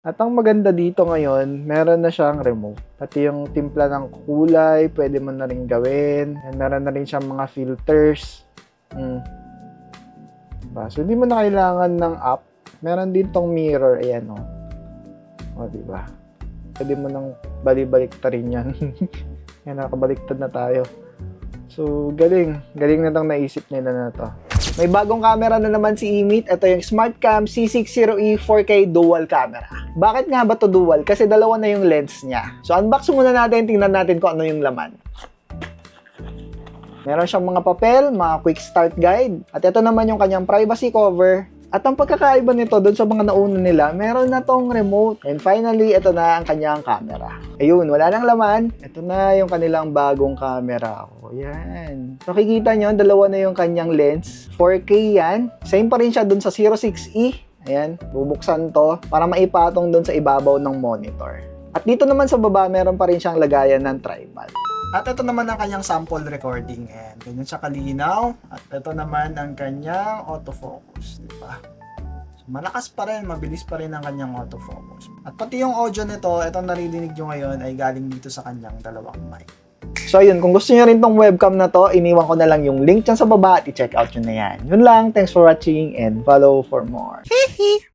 At ang maganda dito ngayon, meron na siyang remote. Pati yung timpla ng kulay, pwede mo na rin gawin. And meron na rin siyang mga filters. Mm. Diba? So, hindi mo na kailangan ng app. Meron din tong mirror. Ayan, o. O, diba? Pwede mo nang balibalik rin yan. Yan, nakabaliktad na tayo. So, galing. Galing na tong naisip nila na to. May bagong camera na naman si Imit. Ito yung SmartCam C60e 4K dual camera. Bakit nga ba to dual? Kasi dalawa na yung lens niya. So, unbox muna natin. Tingnan natin kung ano yung laman. Meron siyang mga papel, mga quick start guide. At ito naman yung kanyang privacy cover. At ang pagkakaiba nito doon sa mga nauna nila, meron na tong remote. And finally, ito na ang kanyang camera. Ayun, wala nang laman. Ito na yung kanilang bagong camera. O, yan. So, kikita nyo, dalawa na yung kanyang lens. 4K yan. Same pa rin siya doon sa 06E. Ayan, bubuksan to para maipatong doon sa ibabaw ng monitor. At dito naman sa baba, meron pa rin siyang lagayan ng tripod. At ito naman ang kanyang sample recording and ganyan siya kalinaw. At ito naman ang kanyang autofocus, di ba? So, malakas pa rin, mabilis pa rin ang kanyang autofocus. At pati yung audio nito, itong naririnig nyo ngayon ay galing dito sa kanyang dalawang mic. So ayun, kung gusto nyo rin tong webcam na to, iniwan ko na lang yung link dyan sa baba at i-check out nyo na yan. Yun lang, thanks for watching and follow for more.